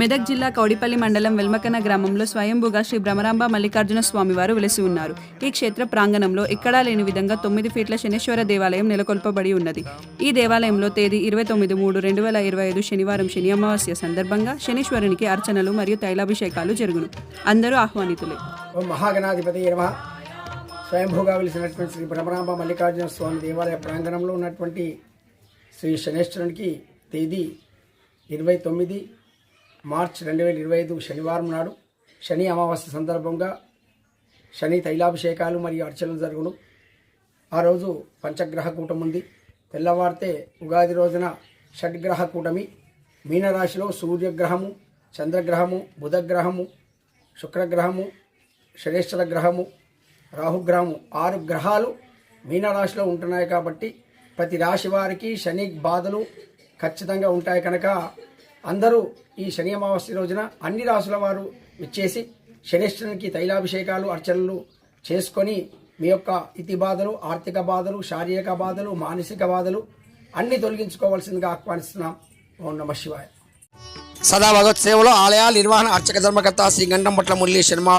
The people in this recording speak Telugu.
మెదక్ జిల్లా కౌడిపల్లి మండలం వెల్మకన గ్రామంలో స్వయంభూగా శ్రీ భ్రమరాంబ మల్లికార్జున స్వామివారు వెలిసి వెలసి ఉన్నారు. ఈ క్షేత్ర ప్రాంగణంలో ఎక్కడా లేని విధంగా తొమ్మిది ఫీట్ల శనేశ్వర దేవాలయం నెలకొల్పబడి ఉన్నది. ఈ దేవాలయంలో తేదీ ఇరవై తొమ్మిది మూడు రెండు వేల ఇరవై ఐదు శనివారం శని అమావాస్య సందర్భంగా శనీశ్వరునికి అర్చనలు మరియు తైలాభిషేకాలు జరుగును. అందరూ ఆహ్వానితులే. మహాగణాధిపతి స్వయంభూగా వెలిసినటువంటి శ్రీ భ్రమరాంబ మల్లికార్జున స్వామి దేవాలయ ప్రాంగణంలో ఉన్నటువంటి శ్రీ శనేశ్వరునికి తేదీ ఇరవై తొమ్మిది మార్చ్ రెండు వేల ఇరవై ఐదు శనివారం నాడు శని అమావాస్య సందర్భంగా శని తైలాభిషేకాలు మరియు అర్చనలు జరుగును. ఆ రోజు పంచగ్రహ కూటం ఉంది. తెల్లవారితే ఉగాది రోజున షడ్గ్రహ కూటమి. మీనరాశిలో సూర్యగ్రహము చంద్రగ్రహము బుధగ్రహము శుక్రగ్రహము శనేశ్వర గ్రహము రాహుగ్రహము ఆరు గ్రహాలు మీనరాశిలో ఉంటున్నాయి కాబట్టి ప్రతి రాశి వారికి శని బాధలు ఖచ్చితంగా ఉంటాయి కనుక అందరూ ఈ శని అమావాస్య రోజున అన్ని రాసుల వారు విచ్చేసి శనిశ్వరునికి తైలాభిషేకాలు అర్చనలు చేసుకొని మీ యొక్క ఇతి బాధలు ఆర్థిక బాధలు శారీరక బాధలు మానసిక బాధలు అన్ని తొలగించుకోవాల్సిందిగా ఆహ్వానిస్తున్నాం. ఓం నమ శివాయ. సదా భగవత్ సేవలో ఆలయాల నిర్వహణ అర్చక ధర్మకర్త శ్రీ గంటంపట్ల మురళీ శర్మ